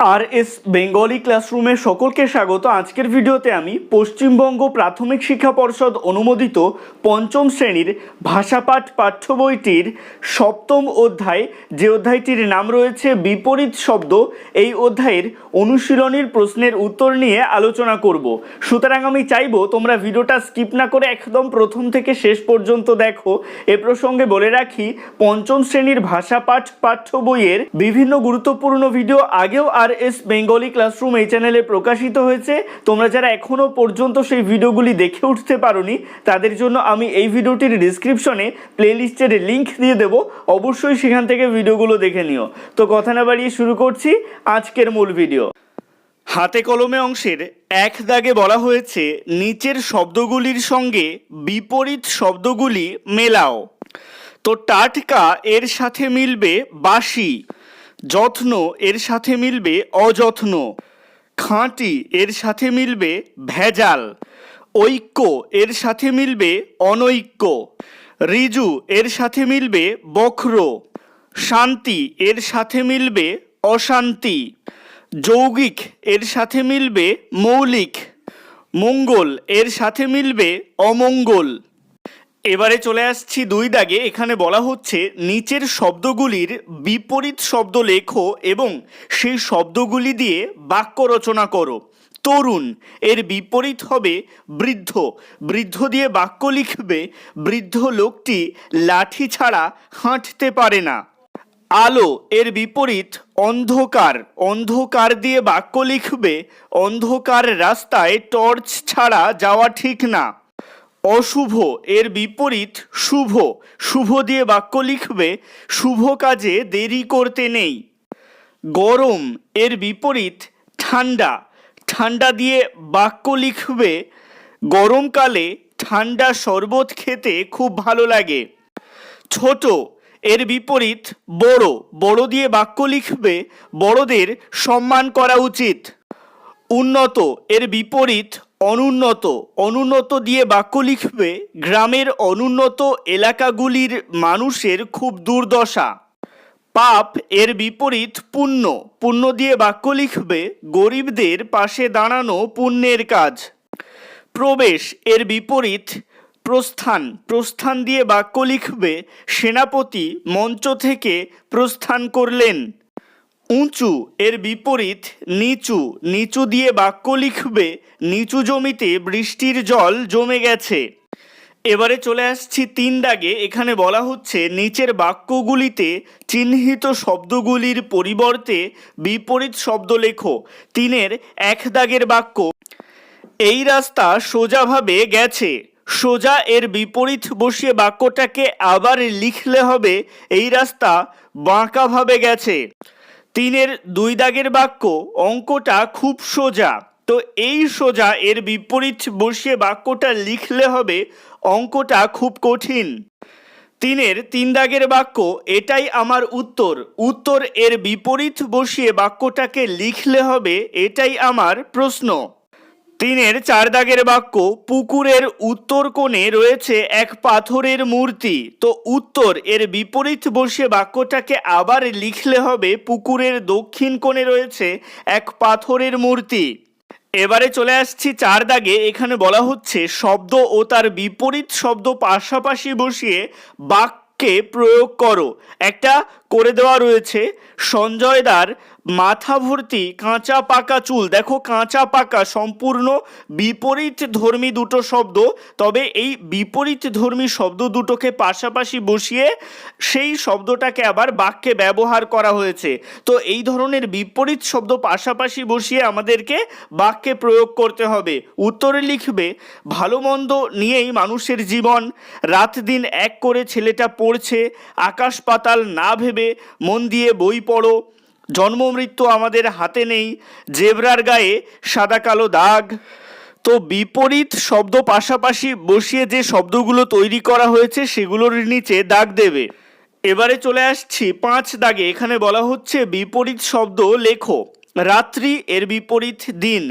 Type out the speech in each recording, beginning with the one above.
আর S Bengali ক্লাসরুমে সকলকে স্বাগত। আজকের ভিডিওতে আমি পশ্চিমবঙ্গ প্রাথমিক শিক্ষা পর্ষদ অনুমোদিত পঞ্চম শ্রেণির ভাষাপাঠ পাঠ্য বইটির সপ্তম অধ্যায়, যে অধ্যায়টির নাম রয়েছে বিপরীত শব্দ, এই অধ্যায়ের অনুশীলনীর প্রশ্নের উত্তর নিয়ে আলোচনা করব। সুতরাং আমি চাইব তোমরা ভিডিওটা স্কিপ না করে একদম প্রথম থেকে শেষ পর্যন্ত দেখো। এ প্রসঙ্গে বলে রাখি, পঞ্চম শ্রেণির ভাষাপাঠ পাঠ্য বইয়ের বিভিন্ন গুরুত্বপূর্ণ ভিডিও আগেও আর এস বেঙ্গলি ক্লাসরুম এই চ্যানেলে প্রকাশিত হয়েছে। তোমরা যারা এখনও পর্যন্ত সেই ভিডিওগুলি দেখে উঠতে পারোনি, তাদের জন্য আমি এই ভিডিওটির ডিসক্রিপশনে প্লেলিস্টের লিংক দিয়ে দেবো। অবশ্যই সেখান থেকে ভিডিওগুলো দেখে নিও। তো কথা না বাড়িয়ে শুরু করছি আজকের মূল ভিডিও হাতে কলমে অংশের এক দাগে বলা হয়েছে, নিচের শব্দগুলির সঙ্গে বিপরীত শব্দগুলি মেলাও। তো টাটকা এর সাথে মিলবে বাসি যত্ন এর সাথে মিলবে অযত্ন। খাঁটি এর সাথে মিলবে ভেজাল। ঐক্য এর সাথে মিলবে অনৈক্য। রিজু এর সাথে মিলবে বক্র। শান্তি এর সাথে মিলবে অশান্তি। যৌগিক এর সাথে মিলবে মৌলিক। মঙ্গল এর সাথে মিলবে অমঙ্গল। এবারে চলে আসছি দুই দাগে। এখানে বলা হচ্ছে, নিচের শব্দগুলির বিপরীত শব্দ লেখো এবং সেই শব্দগুলি দিয়ে বাক্য রচনা করো। তরুণ, এর বিপরীত হবে বৃদ্ধ। বৃদ্ধ দিয়ে বাক্য লিখবে, বৃদ্ধ লোকটি লাঠি ছাড়া হাঁটতে পারে না। আলো, এর বিপরীত অন্ধকার। অন্ধকার দিয়ে বাক্য লিখবে, অন্ধকার রাস্তায় টর্চ ছাড়া যাওয়া ঠিক না। অশুভ, এর বিপরীত শুভ। শুভ দিয়ে বাক্য লিখবে, শুভ কাজে দেরি করতে নেই। গরম, এর বিপরীত ঠান্ডা। ঠান্ডা দিয়ে বাক্য লিখবে গরমকালে ঠান্ডা শরবত খেতে খুব ভালো লাগে। ছোট, এর বিপরীত বড়। বড় দিয়ে বাক্য লিখবে, বড়দের সম্মান করা উচিত। উন্নত, এর বিপরীত অনুন্নত অনুন্নত দিয়ে বাক্য লিখবে, গ্রামের অনুন্নত এলাকাগুলির মানুষের খুব দুর্দশা। পাপ এর বিপরীত পুণ্য পুণ্য দিয়ে বাক্য লিখবে, গরিবদের পাশে দাঁড়ানো পুণ্যের কাজ। প্রবেশ এর বিপরীত প্রস্থান প্রস্থান দিয়ে বাক্য লিখবে, সেনাপতি মঞ্চ থেকে প্রস্থান করলেন। উঁচু, এর বিপরীত নিচু নিচু দিয়ে বাক্য লিখবে, নিচু জমিতে বৃষ্টির জল জমে গেছে। এবারে চলে আসছি তিন দাগে, এখানে বলা হচ্ছে নিচের বাক্যগুলিতে চিহ্নিত শব্দগুলির পরিবর্তে বিপরীত শব্দ লেখো। তিনের এক দাগের বাক্য, এই রাস্তা সোজাভাবে গেছে। সোজা এর বিপরীত বসিয়ে বাক্যটাকে আবার লিখলে হবে, এই রাস্তা বাঁকাভাবে গেছে। তিনের দুই দাগের বাক্য, অঙ্কটা খুব সোজা। তো এই সোজা এর বিপরীত বসিয়ে বাক্যটা লিখলে হবে, অঙ্কটা খুব কঠিন। তিনের তিন দাগের বাক্য, এটাই আমার উত্তর। উত্তর এর বিপরীত বসিয়ে বাক্যটাকে লিখলে হবে, এটাই আমার প্রশ্ন। তিনের চার দাগের বাক্য, পুকুরের উত্তর কোণে রয়েছে এক পাথরের মূর্তি। তো উত্তর, এর বিপরীত বসে বাক্যটাকে আবার লিখলে হবে, পুকুরের দক্ষিণ কোণে রয়েছে এক পাথরের মূর্তি। এবারে চলে আসছি চার দাগে এখানে বলা হচ্ছে, শব্দ ও তার বিপরীত শব্দ পাশাপাশি বসিয়ে বাক্যে প্রয়োগ করো। একটা করে দেওয়া রয়েছে সঞ্জয়দার মাথা ভর্তি কাঁচা পাকা চুল। দেখো, কাঁচা পাকা, সম্পূর্ণ বিপরীত ধর্মী দুটো শব্দ, তবে এই বিপরীত ধর্মী শব্দ দুটোকে পাশাপাশি বসিয়ে সেই শব্দটাকে আবার বাক্যে ব্যবহার করা হয়েছে। তো এই ধরনের বিপরীত শব্দ পাশাপাশি বসিয়ে আমাদেরকে বাক্যে প্রয়োগ করতে হবে। উত্তরে লিখবে, ভালো মন্দ নিয়েই মানুষের জীবন। রাত দিন এক করে ছেলেটা পড়ছে, আকাশ পাতাল না ভেবে মন দিয়ে বই পড়ো। জন্ম মৃত্যু আমাদের হাতে নেই, জেবরার গায়ে সাদা কালো দাগ। তো বিপরীত শব্দ পাশাপাশি বসিয়ে যে শব্দগুলো তৈরি করা হয়েছে সেগুলোর নিচে দাগ দেবে। এবারে চলে আসছি পাঁচ দাগে, এখানে বলা হচ্ছে বিপরীত শব্দ লেখো। রাত্রি এর বিপরীত দিন,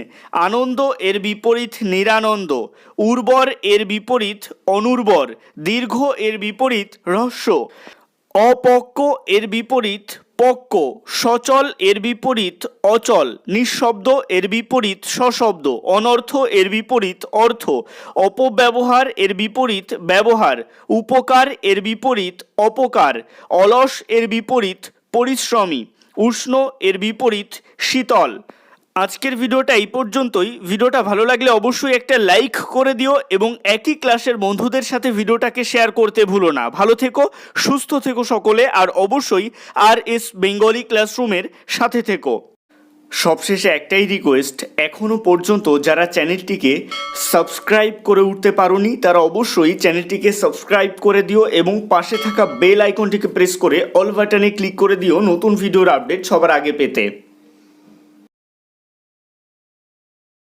আনন্দ এর বিপরীত নিরানন্দ, উর্বর এর বিপরীত অনুর্বর, দীর্ঘ এর বিপরীত রহস্য, অপক্ক এর বিপরীত পক্ক, সচল এর বিপরীত অচল, নিঃশব্দ এর বিপরীত সশব্দ, অনর্থ এর বিপরীত অর্থ, অপব্যবহার এর বিপরীত ব্যবহার, উপকার এর বিপরীত অপকার, অলস এর বিপরীত পরিশ্রমী, উষ্ণ এর বিপরীত শীতল। আজকের ভিডিওটা এই পর্যন্তই। ভিডিওটা ভালো লাগলে অবশ্যই একটা লাইক করে দিও এবং একই ক্লাসের বন্ধুদের সাথে ভিডিওটাকে শেয়ার করতে ভুলো না। ভালো থেকো, সুস্থ থেকো সকলে আর অবশ্যই আর এস বেঙ্গলি ক্লাসরুমের সাথে থেকো। সবশেষে একটাই রিকোয়েস্ট এখনও পর্যন্ত যারা চ্যানেলটিকে সাবস্ক্রাইব করে উঠতে পারোনি, তারা অবশ্যই চ্যানেলটিকে সাবস্ক্রাইব করে দিও এবং পাশে থাকা বেল আইকনটিকে প্রেস করে অল বাটনে ক্লিক করে দিও নতুন ভিডিওর আপডেট সবার আগে পেতে।